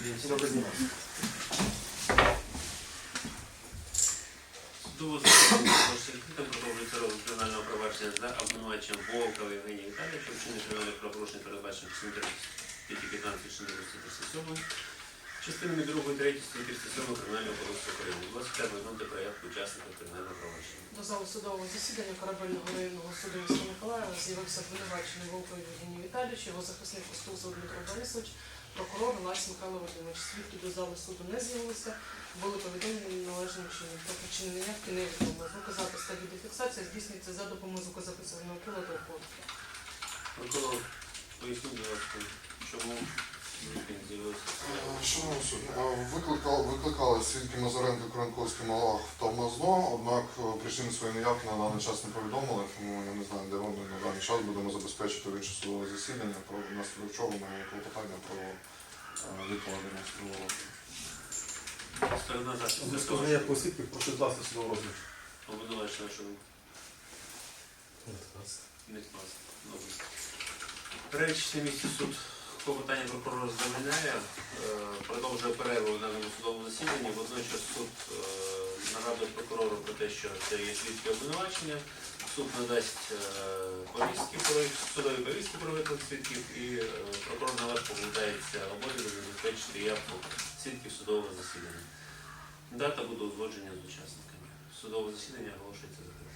Добрий день. Судово продовжується розгляд кримінального провадження за обвинуваченням Волкова Євгенія Віталійовича, вчинення кримінальних правопорушень передбачених частинами 515 67 частинами 2 і 3 статті 37 Кримінального кодексу України. Будь ласка, повідомте про учасників кримінального провадження. До залу судового засідання корабельного районного суду з'явився обвинувачений Волков Євгеній Віталійович, його захисник Костузов Дмитро Борисович, прокурор Лась Михайло Володимирович. Свідки до залу суду не з'явилися, були повідомлені належним чином. Про причини неявки невідомо. Звукозапис та відеофіксація здійснюється за допомогою звукозаписувального приладу. Прокурор, поясніть, будь ласка, чому суд, е, викликали, викликали свідки Мазаренко, Кранковський, Малах та Мазно, однак е, причини своєї неявки на даний час не повідомили, тому я не знаю, де вони на даний час будемо забезпечити в інше судове засідання, про внаслідок чого ми клопотання про е, відкладення судового розгляду. Зв'язку з неявкою свідків прошу відкласти судовий розгляд. обвинувачена, що не скласти. Добре. Перелічити місці суд клопотання прокурор заміняє, е, продовжує перерву даному судовому засіданні. Водночас суд е, нагадує прокурору про те, що це є свідки обвинувачення. Суд надасть е, повістки про судові повістки про виклик свідків і прокурор на вас покладається обов'язок забезпечити явку свідків судового засідання. Дата буде узгодження з учасниками. Судове засідання оголошується закритим.